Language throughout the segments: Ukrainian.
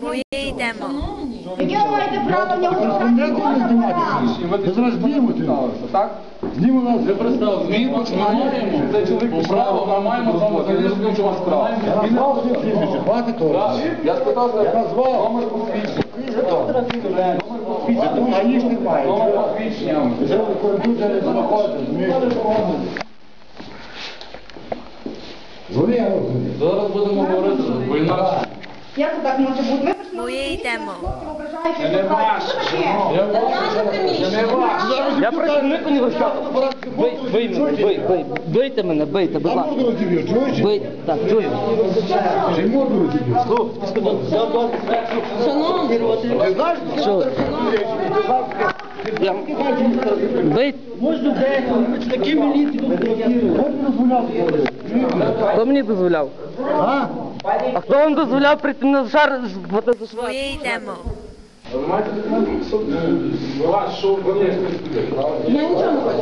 Поїдемо. Яке ви маєте право в нього Не запитати? коли. Ви зараз знімете. Так? Зніму нас. Ви представили, ми маємо, це чоловік по праву, ми маємо право залізти, що вас справа. Я назвав хватить того. Я спитав, Я назвав. номер посвідчення. Я думаю, гаїшник має. Номер посвідчення. Вже в коридор не знаходиться, розумієте? Дзвони. Зараз будемо говорити, бо інакше. Як це так може бути? Ми прийшли Поїдемо. ображаючи. Не ваш, Що таке? Це не ваш. Я представник університету. Бий, бий мене, бий, бий. Бийте мене, бийте, будь ласка. Бий, так, чую. Ти знаєш, Що? Я... Бий. Можна дехто, такі міліції. Хто мені дозволяв? А? А хто вам дозволяв прийти на жар з. Ви маєте документи? Що ви не Я нічого не хочу.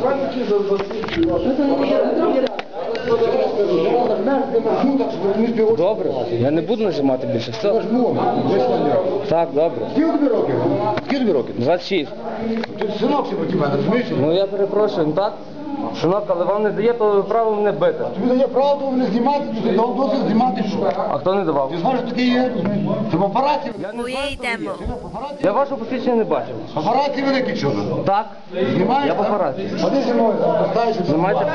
Ну. Добре, я не буду нажимати більше. Все. Так, добре. Скільки тобі років? Скільки тобі років? 26. Ти синок мене, розумієш? Ну я перепрошую, ну так? Синок, але вам не дає то право мене бити. Тобі дає право того не знімати, ти дав дозвіл знімати що? А хто не давав? Ти знаєш, що таке є? розумієш? Це в апараті. Поїдемо. Папараці? Я вашого посвідчення не бачив. Папараці великі чого? Так? Знімаєш? Я папараці. Ходи зі мною, поставишся. Знімайте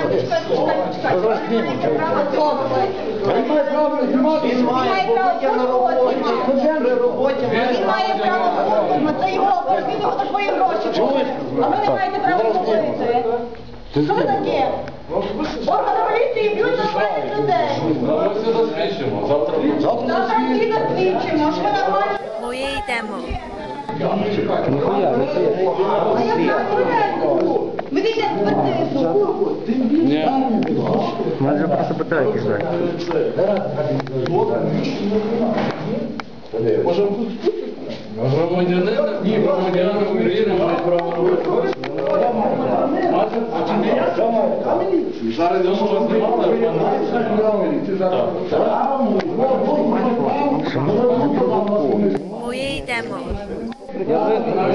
Я зараз зніму. Він має право не знімати. Він має право на роботі. Він має право на це його, він його за свої гроші. А ви не маєте права. Що ви таке? Органи поліції б'ють на своїх людей. Ми все засвідчимо. Завтра. Завтра всі засвідчимо, що ви нормально. Ніхуя, ніхуя. А я знаю, ви йдете експертизу. Ні. Мене вже просто питають, як знаєте. Громадянин, ні, громадяни України мають право робити. Зараз я можу знімати, Поїдемо. Я виграю.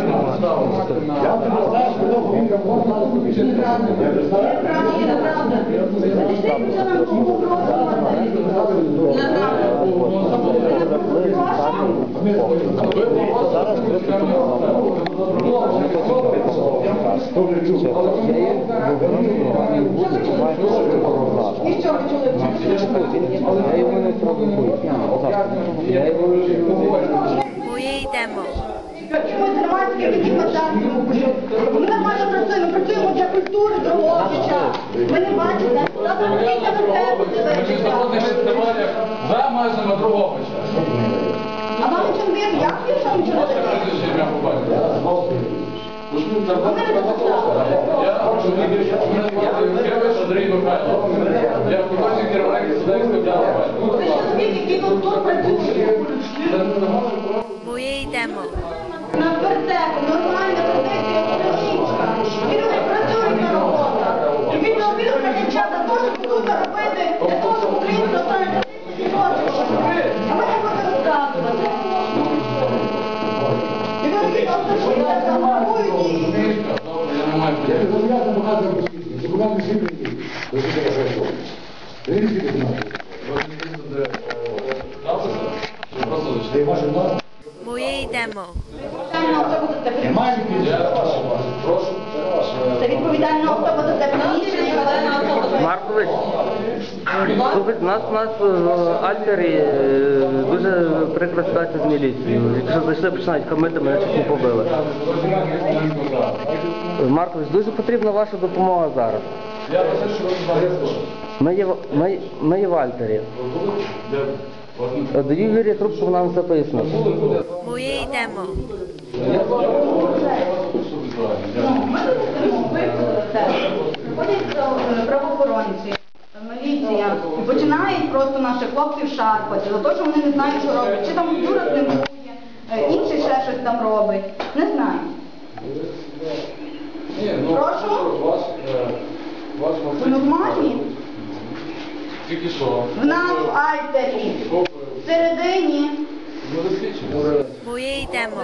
І що ви чули? Я його не провокую. Я його Поїдемо. Чомусь громадське депутатів. Ми нормально працюємо, працюємо для культури Дрогобича. Ви не бачите? Завтра прийдете до себе Ми подивитися. міжнародних фестивалях за межами Дрогобича. А вам чим вірно? Як ви що нічого не Ваше таке? прізвище ім'я побачите. Я керівник. Поїдемо. На вертепу, нормальна слухайте, у нас у нас в Альтері е, дуже прикра ситуація з міліцією. Якщо зайшли, починають хамити, мене чуть не побили. Маркович, дуже потрібна ваша допомога зараз. Я пишу, що ви Ми є, в- ми, ми є в Альтері. Е, Даю Юрія трубку, вона нам записана. Поїдемо. Приходять е, правоохоронці, міліція, і починають просто наших хлопців шарпати, за те, що вони не знають, що роблять. Чи там Юра снимує, е, інший ще щось там робить. Не знаю. Ні, ну, Прошу? Ваш, е, ваш Ви нормальні? Тільки що. В нас в Альтері, в середині забезпечення. Моє йдемо.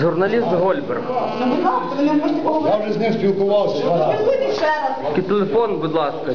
Журналіст Гольберг. Ну, будь ласка, ви не можете Я вже з ним спілкувався. Спілкуйтесь ще раз. Телефон, будь ласка,